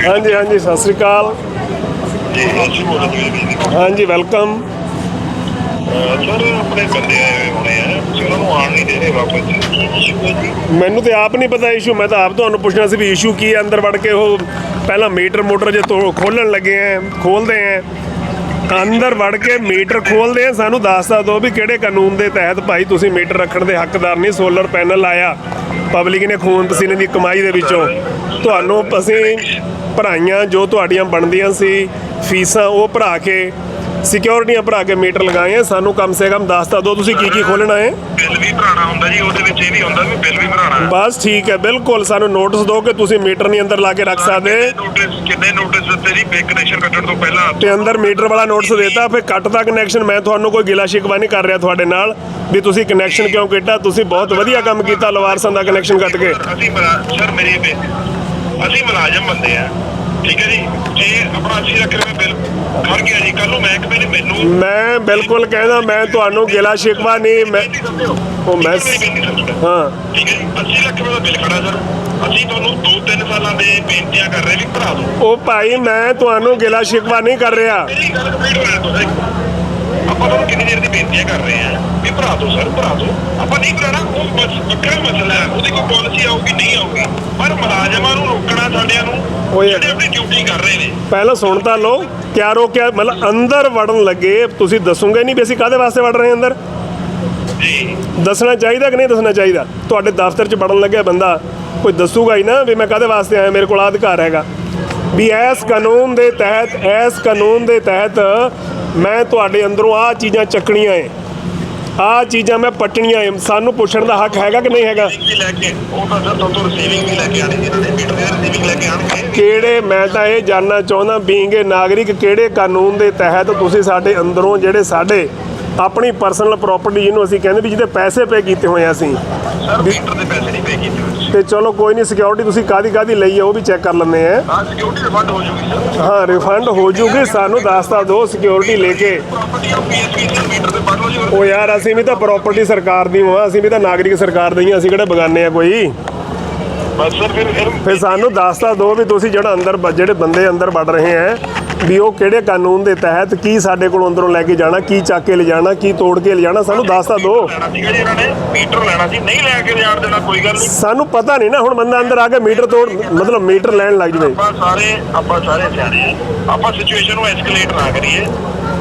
ਹਾਂਜੀ ਹਾਂਜੀ ਸਤਿ ਸ੍ਰੀ ਅਕਾਲ। ਹਾਂਜੀ ਵੈਲਕਮ। ਸਰ ਆਪਣੇ ਬੰਦੇ ਆਏ ਹੋਏ ਹੋਣੇ ਆ ਤੁਸੀਂ ਉਹਨਾਂ ਨੂੰ ਆਣ ਨਹੀਂ ਦੇ ਰਹੇ ਵਾਪਸ। ਕੀ ਇਸ਼ੂ ਹੈ ਜੀ? ਮੈਨੂੰ ਤੇ ਆਪ ਨਹੀਂ ਪਤਾ ਇਸ਼ੂ ਮੈਂ ਤਾਂ ਆਪ ਤੁਹਾਨੂੰ ਪੁੱਛਣਾ ਸੀ ਵੀ ਇਸ਼ੂ ਕੀ ਹੈ ਅੰਦਰ ਵੜ ਕੇ ਉਹ ਪਹਿਲਾਂ ਮੀਟਰ ਮੋਟਰ ਜੇ ਤੋਂ ਖੋਲਣ ਲੱਗੇ ਆ ਖੋਲਦੇ ਆ। ਅੰਦਰ ਵੜ ਕੇ ਮੀਟਰ ਖੋਲਦੇ ਆ। ਸਾਨੂੰ ਦੱਸਦਾ ਦਿਓ ਵੀ ਕਿਹੜੇ ਕਾਨੂੰਨ ਦੇ ਤਹਿਤ ਭਾਈ ਤੁਸੀਂ ਮੀਟਰ ਰੱਖਣ ਦੇ ਹੱਕਦਾਰ ਨਹੀਂ। ਸੋਲਰ ਪੈਨਲ ਲਾਇਆ। ਪਬਲਿਕ ਨੇ ਖੂਨ ਪਸੀਨੇ ਦੀ ਕਮਾਈ ਦੇ ਵਿੱਚੋਂ। ਤੁਹਾਨੂੰ ਅਸੀਂ ਭਰਾਈਆਂ ਜੋ ਤੁਹਾਡੀਆਂ ਬਣਦੀਆਂ ਸੀ, ਫੀਸਾਂ ਉਹ ਭਰਾ ਕੇ ਸਿਕਿਉਰਿਟੀਆਂ ਭਰਾ ਕੇ ਮੀਟਰ ਲਗਾਏ ਆ। ਸਾਨੂੰ ਕਮ ਸੇ ਕਮ ਦੱਸਦਾ ਦਿਓ ਤੁਸੀਂ ਕੀ ਕੀ ਖੋਲਣਾ ਹੈ। ਬਿੱਲ ਵੀ ਭਰਾਣਾ ਹੁੰਦਾ ਜੀ ਉਹਦੇ ਵਿੱਚ ਇਹ ਨਹੀਂ ਹੁੰਦਾ ਵੀ ਬਿੱਲ ਵੀ ਭਰਾਣਾ ਹੈ। ਬਸ ਠੀਕ ਹੈ ਬਿਲਕੁਲ ਸਾਨੂੰ ਨੋਟਿਸ ਦਿਓ ਕਿ ਤੁਸੀਂ ਮੀਟਰ ਨਹੀਂ ਅੰਦਰ ਲਾ ਕੇ ਰੱਖ ਸਕਦੇ। ਨੋਟਿਸ ਕਿੰਨੇ ਨੋਟਿਸ ਦਿੱਤੇ ਜੀ? ਬੇ ਕਨੈਕਸ਼ਨ ਕੱਟਣ ਤੋਂ ਪਹਿਲਾਂ। ਤੇ ਅੰਦਰ ਮੀਟਰ ਵਾਲਾ ਨੋਟਿਸ ਦੇਤਾ ਫਿਰ ਕੱਟਦਾ ਕਨੈਕਸ਼ਨ ਮੈਂ ਤੁਹਾਨੂੰ ਕੋਈ ਗਿਲਾ ਸ਼ਿਕਵਾ ਨਹੀਂ ਕਰ ਰਿਹਾ ਤੁਹਾਡੇ ਨਾਲ ਵੀ ਤੁਸੀਂ ਕਨੈਕਸ਼ਨ ਕਿਉਂ ਕੀਤਾ? ਤੁਸੀਂ ਬਹੁਤ ਵਧੀਆ ਕੰਮ ਕੀਤਾ ਲਵਾਰਸਾਂ ਦਾ ਕਨੈਕਸ਼ਨ ਕੱਟ ਕੇ। ਅਸੀਂ ਸਰ ਮੇਰੀ ਬੇ ਅਸੀਂ ਮੁਲਾਜ਼ਮ ਬੰਦੇ ਆ। ਠੀਕ ਹੈ ਜੀ। ਜੇ ਆਪਣਾ 80 ਲੱਖ ਰੁਪਏ ਬਿੱਲ ਖੜ ਗਿਆ ਜੀ। ਕੱਲ ਨੂੰ ਮਹਿਕਮੇ ਨੇ ਮੈਨੂੰ ਮੈਂ ਬਿਲਕੁਲ ਕਹਿੰਦਾ ਮੈਂ ਤੁਹਾਨੂੰ ਗਿਲਾ ਸ਼ਿਕਵਾ ਨਹੀਂ ਮੈਂ ਉਹ ਮੈਂ ਹਾਂ। ਠੀਕ ਹੈ ਜੀ। 80 ਲੱਖ ਰੁਪਏ ਦਾ ਬਿੱਲ ਖੜਾ ਸਰ। ਅਸੀਂ ਤੁਹਾਨੂੰ 2-3 ਸਾਲਾਂ ਦੇ ਬੇਨਤੀਆਂ ਕਰ ਰਹੇ ਵੀ ਭਰਾ ਦਿਓ। ਉਹ ਭਾਈ ਮੈਂ ਤੁਹਾਨੂੰ ਗਿਲਾ ਸ਼ਿਕਵਾ ਨਹੀਂ ਕਰ ਰਿਹਾ। ਮੇਰੀ ਗੱਲ ਕੰਪਲੀਟ ਹੋਇਆ ਤੁਸੀਂ ਦੀ ਬੇਨਤੀਆਂ ਕਰ ਰਹੇ ਆ। ਵੀ ਭਰਾ ਦਿਓ ਸਰ ਭਰਾ ਦਿਓ ਆਪਾਂ ਨਹੀਂ ਭਰਾਣਾ ਉਹ ਵੱਖਰਾ ਮਸਲਾ ਹੈ। ਉਹਦੀ ਕੋਈ ਪਾਲਿਸੀ ਆਊਗੀ ਨਹੀਂ ਆਊਗੀ। ਪਰ ਮੁਲਾਜ਼ਮਾਂ ਨੂੰ ਰੋਕਣਾ ਸਾਡਿਆਂ ਨੂੰ ਜਿਹੜੇ ਆਪਣੀ ਡਿਊਟੀ ਕਰ ਰਹੇ ਨੇ। ਪਹਿਲਾਂ ਸੁਣ ਤਾਂ ਲਓ ਕਿਆ ਰੋਕਿਆ ਮਤਲਬ ਅੰਦਰ ਵੜਨ ਲੱਗੇ ਤੁਸੀਂ ਦੱਸੋਗੇ ਨਹੀਂ ਵੀ ਅਸੀਂ ਕਾਹਦੇ ਵਾਸਤੇ ਵੜ ਰਹੇ ਹਾਂ ਅੰਦਰ? ਜੀ। ਦੱਸਣਾ ਚਾਹੀਦਾ ਕਿ ਨਹੀਂ ਦੱਸਣਾ ਚਾਹੀਦਾ? ਤੁਹਾਡੇ ਦਫ਼ਤਰ 'ਚ ਵੜਨ ਲੱਗਿਆ ਬੰਦਾ ਕੋਈ ਦੱਸੂਗਾ ਹੀ ਨਾ ਵੀ ਮੈਂ ਕਾਹਦੇ ਵਾਸਤੇ ਆਇਆ ਮੇਰੇ ਕੋਲ ਆਹ ਅਧਿਕਾਰ ਹੈਗਾ। ਵੀ ਇਸ ਕਾਨੂੰਨ ਦੇ ਤਹਿਤ ਇਸ ਕਾਨੂੰਨ ਦੇ ਤਹਿਤ ਮੈਂ ਤੁਹਾਡੇ ਅੰਦਰੋਂ ਆਹ ਚੀਜ਼ਾਂ ਚੱਕਣੀਆਂ ਏ। ਆਹ ਚੀਜ਼ਾਂ ਮੈਂ ਪੱਟਣੀਆਂ ਏ। ਸਾਨੂੰ ਪੁੱਛਣ ਦਾ ਹੱਕ ਹੈਗਾ ਕਿ ਨਹੀਂ ਹੈਗਾ? ਰਿਸੀਵਿੰਗ ਵੀ ਲੈ ਕੇ ਉਹ ਤਾਂ ਸਰ ਤੋਂ ਰਿਸੀਵਿੰਗ ਵੀ ਲੈ ਕੇ ਆਣੀ ਇਹਨਾਂ ਨੇ ਮੀਟਰ ਦੇ ਰਿਸੀਵਿੰਗ ਲੈ ਕੇ ਆਣਗੇ ਕਿਹੜੇ ਮੈਂ ਤਾਂ ਇਹ ਜਾਨਣਾ ਚਾਹੁੰਦਾ ਬੀਂਗੇ ਨਾਗਰਿਕ ਕਿਹੜੇ ਕਾਨੂੰਨ ਦੇ ਤਹਿਤ ਤੁਸੀਂ ਸਾਡੇ ਅੰਦਰੋਂ ਜਿਹੜੇ ਸਾਡੇ ਆਪਣੀ ਪਰਸਨਲ ਪ੍ਰਾਪਰਟੀ ਜਿਹਨੂੰ ਅਸੀਂ ਕਹਿੰਦੇ ਵੀ ਜਿਹਦੇ ਪੈਸੇ ਪੇ ਕੀਤੇ ਹੋਏ ਆ ਅਸੀਂ। ਸਰ ਮੀਟਰ ਦੇ ਪੈਸੇ ਤੇ ਚਲੋ ਕੋਈ ਨਹੀਂ ਸਿਕਿਉਰਿਟੀ ਤੁਸੀਂ ਕਾਦੀ ਕਾਦੀ ਲਈ ਆ ਉਹ ਵੀ ਚੈੱਕ ਕਰ ਲੈਂਦੇ ਆ। ਹਾਂ ਸਿਕਿਉਰਿਟੀ ਰਿਫੰਡ ਹੋ ਜੂਗੀ ਸਰ। ਹਾਂ ਰਿਫੰਡ ਹੋ ਜੂਗੀ ਸਾਨੂੰ ਦੱਸਤਾ ਦਿਓ ਸਿਕਿਉਰਿਟੀ ਲੈ ਕੇ। Property of PSP sir meter ਤੇ ਪੜ ਲਓ ਜੀ ਹੋਰ ਉਹ ਯਾਰ ਅਸੀਂ ਵੀ ਤਾਂ ਪ੍ਰਾਪਰਟੀ ਸਰਕਾਰ ਦੀ ਹਾਂ ਅਸੀਂ ਵੀ ਤਾਂ ਨਾਗਰਿਕ ਸਰਕਾਰ ਦੇ ਹੀ ਹਾਂ ਅਸੀਂ ਕਿਹੜੇ ਬਗਾਨੇ ਆ ਕੋਈ? ਬਸ ਸਰ ਫਿਰ ਸਾਨੂੰ ਦੱਸਤਾ ਦਿਓ ਵੀ ਤੁਸੀਂ ਜਿਹੜਾ ਅੰਦਰ ਬ- ਜਿਹੜੇ ਬੰਦੇ ਅੰਦਰ ਵੜ ਰਹੇ ਆ ਵੀ ਉਹ ਕਿਹੜੇ ਕਾਨੂੰਨ ਦੇ ਤਹਿਤ ਕੀ ਸਾਡੇ ਕੋਲ ਅੰਦਰੋਂ ਲੈ ਕੇ ਜਾਣਾ ਕੀ ਚੱਕ ਕੇ ਲਿਜਾਣਾ ਕੀ ਤੋੜ ਕੇ ਲਿਜਾਣਾ ਸਾਨੂੰ ਦੱਸਤਾ ਦਿਓ ਲੈਣਾ ਸੀਗਾ ਜੀ ਇਹਨਾਂ ਨੇ ਮੀਟਰ ਲੈਣਾ ਸੀ ਨਹੀਂ ਲੈ ਕੇ ਜਾਣ ਦੇਣਾ ਕੋਈ ਗੱਲ ਨਹੀਂ। ਸਾਨੂੰ ਪਤਾ ਨਹੀਂ ਨਾ ਹੁਣ ਬੰਦਾ ਅੰਦਰ ਆ ਕੇ ਮੀਟਰ ਤੋੜ ਮਤਲਬ ਮੀਟਰ ਲੈਣ ਲੱਗ ਜਵੇ। ਆਪਾਂ ਸਾਰੇ ਆਪਾਂ ਸਾਰੇ ਸਿਆਣੇ ਆ। ਆਪਾਂ ਸਿਚੁਏਸ਼ਨ ਨੂੰ ਐਸਕੇਲੇਟ ਨਾ ਕਰੀਏ।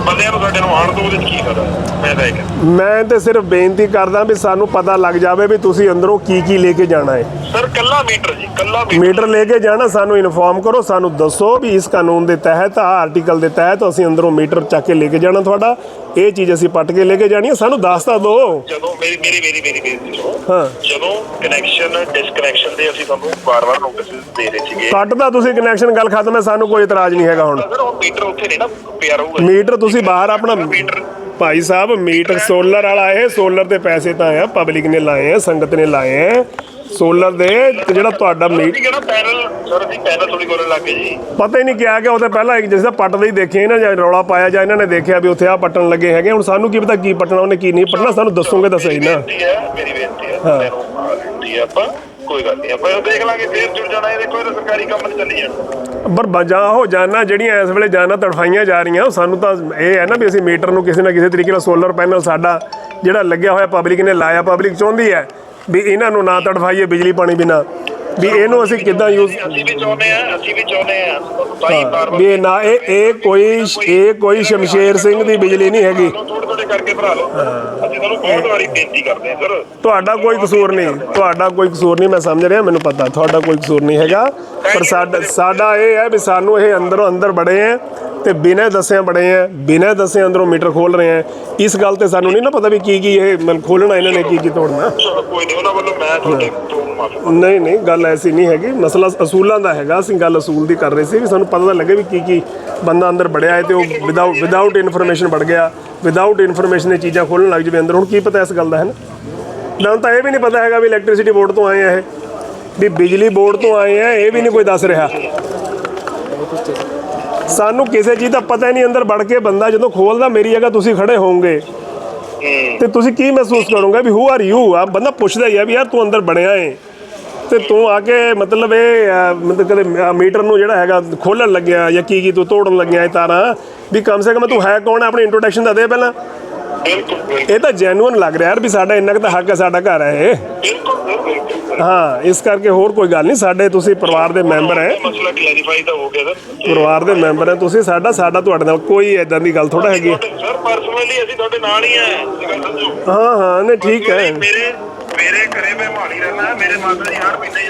ਬੰਦਿਆਂ ਨੂੰ ਸਾਡੇ ਨੂੰ ਆਣ ਦੋ ਉਹਦੇ ਚ ਕੀ ਫਾਇਦਾ ਮੈਂ ਤਾਂ ਇਹ ਕਹਿੰਦਾ ਮੈਂ ਤੇ ਸਿਰਫ ਬੇਨਤੀ ਕਰਦਾ ਵੀ ਸਾਨੂੰ ਪਤਾ ਲੱਗ ਜਾਵੇ ਵੀ ਤੁਸੀਂ ਅੰਦਰੋਂ ਕੀ ਕੀ ਲੈ ਕੇ ਜਾਣਾ ਹੈ ਸਰ ਕੱਲਾ ਮੀਟਰ ਜੀ ਕੱਲਾ ਮੀਟਰ। ਮੀਟਰ ਲੈ ਕੇ ਜਾਣਾ ਸਾਨੂੰ ਇਨਫੋਰਮ ਕਰੋ ਸਾਨੂੰ ਦੱਸੋ ਵੀ ਇਸ ਕਾਨੂੰਨ ਦੇ ਤਹਿਤ ਆ ਆਰਟੀਕਲ ਦੇ ਤਹਿਤ ਅਸੀਂ ਅੰਦਰੋਂ ਮੀਟਰ ਚੱਕ ਕੇ ਲੈ ਕੇ ਜਾਣਾ ਤੁਹਾਡਾ। ਇਹ ਚੀਜ਼ ਅਸੀਂ ਪੱਟ ਕੇ ਲੈ ਕੇ ਜਾਣੀ ਹੈ ਸਾਨੂੰ ਦੱਸ ਤਾਂ ਦਿਓ। ਜਦੋਂ ਮੇਰੀ ਮੇਰੀ ਮੇਰੀ ਮੇਰੀ ਬੇਨਤੀ ਸੁਣੋ। ਹਾਂ। ਜਦੋਂ ਕਨੈਕਸ਼ਨ ਡਿਸਕਨੈਕਸ਼ਨ ਦੇ ਅਸੀਂ ਤੁਹਾਨੂੰ ਵਾਰ-ਵਾਰ ਨੋਟਿਸ ਦੇ ਰਹੇ ਸੀਗੇ। ਕੱਟਦਾ ਤੁਸੀਂ ਕਨੈਕਸ਼ਨ ਗੱਲ ਖਤਮ ਹੈ ਸਾਨੂੰ ਕੋਈ ਇਤਰਾਜ਼ ਨਹੀਂ ਹੈਗਾ ਹੁਣ। ਸਰ ਉਹ ਮੀਟਰ ਉੱਥੇ ਨਹੀਂ ਨਾ ਪਿਆ ਰਹੂਗਾ। ਮੀਟਰ ਤੁਸੀਂ ਬਾਹਰ ਆਪਣਾ metre Bhai Sahib metre solar ਵਾਲਾ ਇਹ ਸੋਲਰ ਦੇ ਪੈਸੇ ਤਾਂ ਆ ਪਬਲਿਕ ਨੇ ਲਾਏ ਆ ਸੰਗਤ ਨੇ ਲਾਏ ਆ। ਸੋਲਰ ਦੇ ਤੇ ਜਿਹੜਾ ਤੁਹਾਡਾ ਮੀ ਅਸੀਂ ਕਿਹੜਾ ਪੈਨਲ ਸਰ ਅਸੀਂ ਪੈਨਲ ਥੋੜੀ ਕੋਲ ਲੱਗੇ ਜੀ। ਪਤਾ ਹੀ ਨਹੀਂ ਕਿਹਾ ਕਿ ਉਹ ਤਾਂ ਪਹਿਲਾਂ ਇੱਕ ਜਿਸ ਦਾ ਪੱਟਦੇ ਹੀ ਦੇਖੇ ਨਾ ਜਾਂ ਰੌਲਾ ਪਾਇਆ ਜਾਂ ਇਹਨਾਂ ਨੇ ਦੇਖਿਆ ਵੀ ਉੱਥੇ ਆ ਪੱਟਣ ਲੱਗੇ ਹੈਗੇ ਹੁਣ ਸਾਨੂੰ ਕੀ ਪਤਾ ਕੀ ਪੱਟਣਾ ਉਹਨੇ ਕੀ ਨਹੀਂ ਪੱਟਣਾ ਸਾਨੂੰ ਦੱਸੋਗੇ ਤਾਂ ਸਹੀ ਨਾ। ਮੇਰੀ ਬੇਨਤੀ ਹੈ ਹੈ ਆਪਾਂ। ਕੋਈ ਗੱਲ ਨਹੀਂ ਆਪਾਂ ਇਹ ਦੇਖ ਲਾਂਗੇ ਫੇਰ ਜੁੜ ਜਾਣਾ ਇਹਦੇ ਕੋਈ ਤਾਂ ਸਰਕਾਰੀ ਕੰਮ ਨਹੀਂ ਚੱਲੀ ਜਾਣਾ। ਪਰ ਬਜਾ ਹੋ ਜਾਨਾਂ ਜਿਹੜੀਆਂ ਇਸ ਵੇਲੇ ਜਾਨਾਂ ਤੜਫਾਈਆਂ ਜਾ ਰਹੀਆਂ ਸਾਨੂੰ ਤਾਂ ਇਹ ਹੈ ਨਾ ਵੀ ਅਸੀਂ ਮੀਟਰ ਨੂੰ ਕਿਸੇ ਨਾ ਕਿਸੇ ਤਰੀਕੇ ਨਾਲ ਸੋਲਰ ਪੈਨਲ ਸਾਡਾ ਜਿਹੜਾ ਲੱਗਿਆ ਹੋਇਆ ਪਬਲਿਕ ਨੇ ਲਾਇਆ ਪਬਲਿਕ ਚਾਹੁੰਦੀ ਹੈ ਵੀ ਇਹਨਾਂ ਨੂੰ ਨਾ ਤੜਫਾਈਏ ਬਿਜਲੀ ਪਾਣੀ ਬਿਨਾ। ਵੀ ਇਹਨੂੰ ਅਸੀਂ ਕਿੱਦਾਂ ਯੂਜ਼ ਅਸੀਂ ਵੀ ਚਾਹੁੰਦੇ ਆ ਅਸੀਂ ਵੀ ਚਾਹੁੰਦੇ ਆ ਹੀ ਬਾਰ ਵੀ ਨਾ ਇਹ ਇਹ ਕੋਈ ਇਹ ਕੋਈ ਸ਼ਮਸ਼ੇਰ ਸਿੰਘ ਦੀ ਬਿਜਲੀ ਨਹੀਂ ਹੈਗੀ। ਕਰਕੇ ਭਰਾ ਲਓ। ਅਸੀਂ ਤੁਹਾਨੂੰ ਬਹੁਤ ਵਾਰੀ ਬੇਨਤੀ ਕਰਦੇ ਆ ਸਰ। ਤੁਹਾਡਾ ਕੋਈ ਕਸੂਰ ਨਹੀਂ ਤੁਹਾਡਾ ਕੋਈ ਕਸੂਰ ਨਹੀਂ ਮੈਂ ਸਮਝ ਰਿਹਾ ਮੈਨੂੰ ਪਤਾ ਤੁਹਾਡਾ ਕੋਈ ਕਸੂਰ ਨਹੀਂ ਹੈਗਾ। ਪਰ ਸਾਡਾ ਸਾਡਾ ਇਹ ਹੈ ਵੀ ਸਾਨੂੰ ਇਹ ਅੰਦਰੋਂ ਅੰਦਰ ਬੜੇ ਆ ਤੇ ਬਿਨਾਂ ਦੱਸਿਆ ਬੜੇ ਆ ਬਿਨਾਂ ਦੱਸੇ ਅੰਦਰੋਂ ਮੀਟਰ ਖੋਲ ਰਹੇ ਆ ਇਸ ਗੱਲ ਤੇ ਸਾਨੂੰ ਨਹੀਂ ਨਾ ਪਤਾ ਵੀ ਕੀ ਕੀ ਇਹ ਮਤਲਬ ਖੋਲਣਾ ਇਹਨਾਂ ਨੇ ਕੀ ਕੀ ਤੋੜਨਾ। ਕੋਈ ਨਹੀਂ ਉਹਨਾਂ ਵੱਲੋਂ ਮੈਂ ਤੁਹਾਡੇ ਨਹੀਂ ਨਹੀਂ ਗੱਲ ਐਸੀ ਨਹੀਂ ਹੈਗੀ। ਮਸਲਾ ਅਸੂਲਾਂ ਦਾ ਹੈਗਾ। ਅਸੀਂ ਗੱਲ ਅਸੂਲ ਦੀ ਕਰ ਰਹੇ ਸੀ ਵੀ ਸਾਨੂੰ ਪਤਾ ਤਾਂ ਲੱਗੇ ਵੀ ਕੀ ਕੀ ਬੰਦਾ ਅੰਦਰ ਵੜਿਆ ਹੈ ਤੇ ਉਹ ਵਿਦਆਊਟ ਵਿਦਆਊਟ ਇਨਫੋਰਮੇਸ਼ਨ ਵੜ ਗਿਆ। ਵਿਦਆਊਟ ਇਨਫੋਰਮੇਸ਼ਨ ਇਹ ਚੀਜ਼ਾਂ ਖੋਲਣ ਲੱਗ ਜਵੇ ਅੰਦਰ। ਹੁਣ ਕੀ ਪਤਾ ਇਸ ਗੱਲ ਦਾ ਹੈ ਨਾ? ਨਾ ਤਾਂ ਇਹ ਵੀ ਨਹੀਂ ਪਤਾ ਹੈਗਾ ਵੀ ਇਲੈਕਟ੍ਰਿਸਿਟੀ ਬੋਰਡ ਤੋਂ ਆਏ ਆ ਇਹ। ਵੀ ਬਿਜਲੀ ਬੋਰਡ ਤੋਂ ਆਏ ਆ ਇਹ ਵੀ ਨਹੀਂ ਕੋਈ ਦੱਸ ਰਿਹਾ। ਸਾਨੂੰ ਕਿਸੇ ਚੀਜ਼ ਦਾ ਪਤਾ ਹੀ ਨਹੀਂ। ਅੰਦਰ ਵੜ ਕੇ ਬੰਦਾ ਜਦੋਂ ਖੋਲਦਾ ਮੇਰੀ ਜਗ੍ਹਾ ਤੁਸੀਂ ਖੜੇ ਹੋਵੋਗੇ। ਤੇ ਤੁਸੀਂ ਕੀ ਮਹਿਸੂਸ ਕਰੋਗੇ ਵੀ ਹੂ ਆਰ ਯੂ ਆ ਬੰਦਾ ਪੁੱਛਦਾ ਹੀ ਆ ਵੀ ਯਾਰ ਤੂੰ ਅੰਦਰ ਬਣਿਆ ਏ। ਤੇ ਤੇ ਆ ਕੇ ਮਤਲਬ ਇਹ ਅਹ, ਮਤਲਬ ਕਦੇ ਮੀਟਰ ਨੂੰ ਜਿਹੜਾ ਹੈਗਾ ਖੋਲਣ ਲੱਗਿਆ ਜਾਂ ਕੀ ਕੀ ਤੂੰ ਤੋੜਨ ਲੱਗਿਆ ਇਹ ਤਾਰਾਂ? ਵੀ ਕਮ ਸੇ ਕਮ ਤੂੰ ਹੈ ਕੌਣ ਆਪਣੀ ਇੰਟਰੋਡਕਸ਼ਨ ਤਾਂ ਦੇ ਪਹਿਲਾਂ। ਬਿਲਕੁਲ ਬਿਲਕੁਲ। ਇਹ ਤਾਂ ਜੈਨੂਇਨ ਲੱਗ ਰਿਹਾ ਯਾਰ ਵੀ ਸਾਡਾ ਇੰਨਾ ਕੁ ਤਾਂ ਹੱਕ ਹੈ ਸਾਡਾ ਘਰ ਹੈ ਇਹ। ਬਿਲਕੁਲ ਸਰ, ਬਿਲਕੁਲ। ਸਰ। ਹਾਂ ਇਸ ਕਰਕੇ ਹੋਰ ਕੋਈ ਗੱਲ ਨਹੀਂ ਸਾਡੇ ਤੁਸੀਂ ਪਰਿਵਾਰ ਦੇ ਮੈਂਬਰ ਹੈ। ਇਹ ਮਸਲਾ ਕਲੈਰੀਫਾਈ ਤਾਂ ਹੋ ਗਿਆ ਸਰ। ਪਰਿਵਾਰ ਦੇ ਮੈਂਬਰ ਹੈ ਤੁਸੀਂ ਸਾਡਾ ਸਾਡਾ ਤੁਹਾਡੇ ਨਾਲ ਕੋਈ ਐਦਾਂ ਦੀ ਗੱਲ ਥੋੜਾ ਹੈਗੀ। ਹੈ। ਸਰ ਪਰਸਨਲੀ ਅਸੀਂ ਤੁਹਾਡੇ ਨਾਲ ਹੀ ਆ ਨਹੀਂ ਠੀਕ ਹੈ। ਮੇਰੇ ਮੇਰੇ ਘਰੇ ਮੈਂ ਮਾਲੀ ਰਹਿਣਾ ਮੇਰੇ ਮਾਤਾ ਜੀ ਹਰ ਮਹੀਨੇ